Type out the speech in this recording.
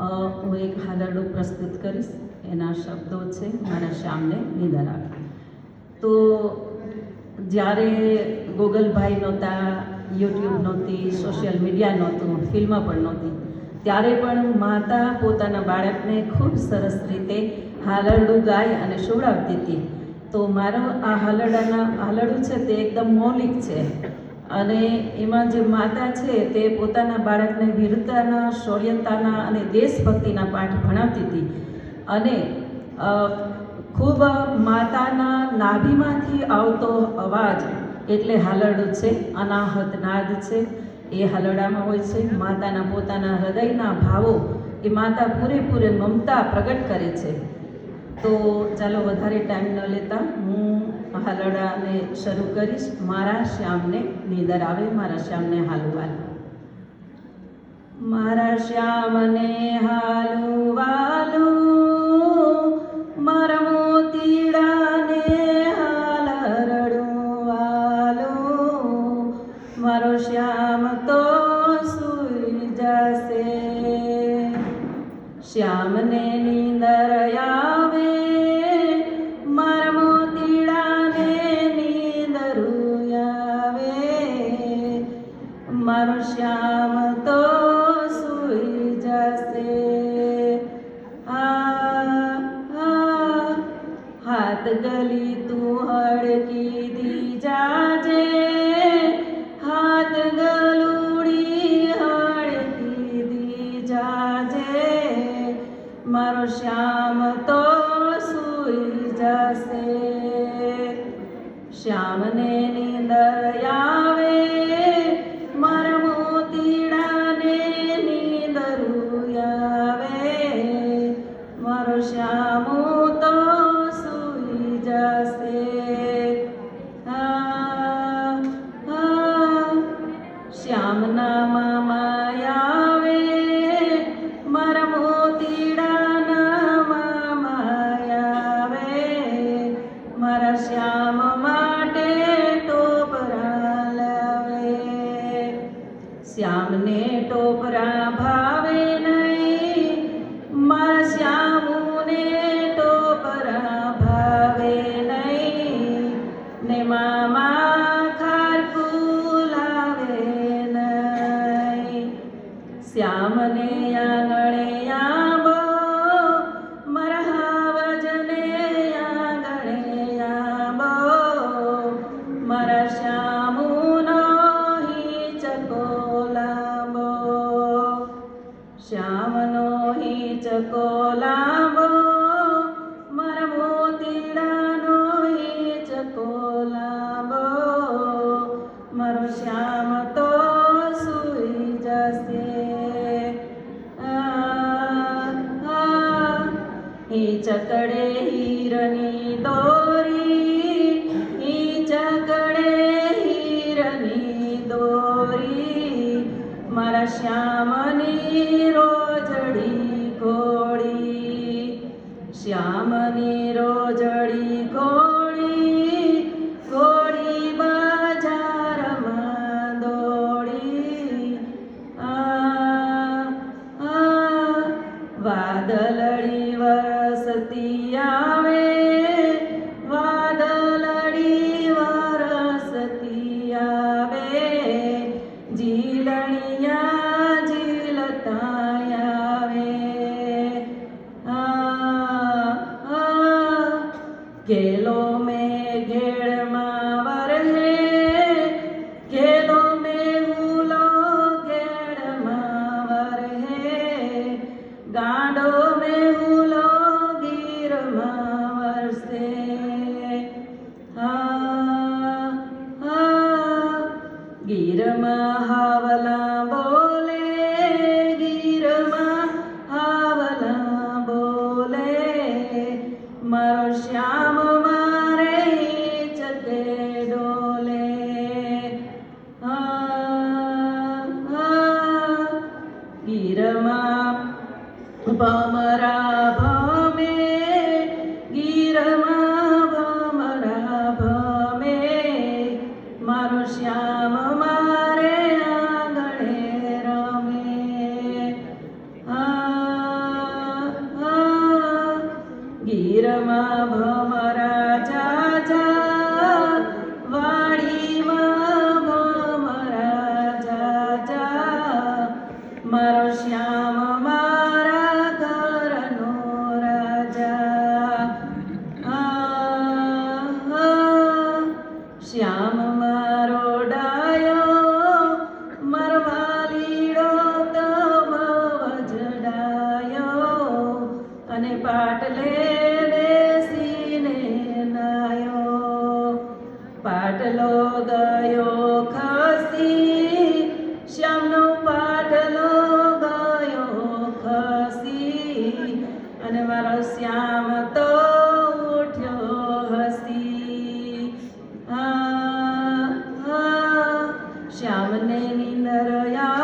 હું એક હાલરડું પ્રસ્તુત કરીશ. એના શબ્દો છે, મારા શ્યામને નિદર આવે તો જ્યારે ગોગલભાઈ નહોતા, યુટ્યુબ નહોતી, સોશિયલ મીડિયા નહોતું ફિલ્મ પણ નહોતી, ત્યારે પણ માતા પોતાના બાળકને ખૂબ સરસ રીતે હાલરડું ગાય અને સુવડાવતી હતી. તો મારો આ હાલરડાના, હાલરડું છે તે એકદમ મૌલિક છે. અને એમાં જે માતા છે તે પોતાના બાળકને વીરતાના, શૌર્યતાના અને દેશભક્તિના પાઠ ભણાવતી હતી. અને ખૂબ માતાના નાભીમાંથી આવતો અવાજ એટલે હાલરડું છે, અનાહત નાદ છે, એ હાલરડામાં હોય છે. માતાના પોતાના હૃદયના ભાવો એ માતા પૂરેપૂરે મમતા પ્રગટ કરે છે. તો ચાલો વધારે ટાઈમ ન લેતા, હું હાલરડાને શરૂ કરીશ. મારા શ્યામને નીંદર આવે, મારા શ્યામને હાલુવાલ મારા શ્યામને હાલુવાલું મારા મોતીડાને મારો શ્યામ તો સૂઈ જશે. શ્યામને નીંદર હાથ ગલી તું હડકી દી જાજે. હાથ ગલુડી હડકી દી જાજે. મારો શ્યામ તો સૂઈ જશે. શ્યામને સૂઈ શ્યામને આંગણે હિંચકડે હીરની દોરી ચકડે હીરની દોરી. મારા શ્યામની રોજડી ઘોડી શ્યામની રોજડી I'm in. ગીરમાં હાવલા બોલે ગીરમાં હાવલા બોલે મારો શ્યામ મારે ચકે ડોલે ગીરમાં ભમરા ભમે શ્યામ મારો ડાયો બહુ જ અને પાટલે બેસીને નાયો. પાટલો ગયો ખસી, શ્યામનો પાટલો ગયો ખસી. અને મારો શ્યામ શ્યામને નિંદરયા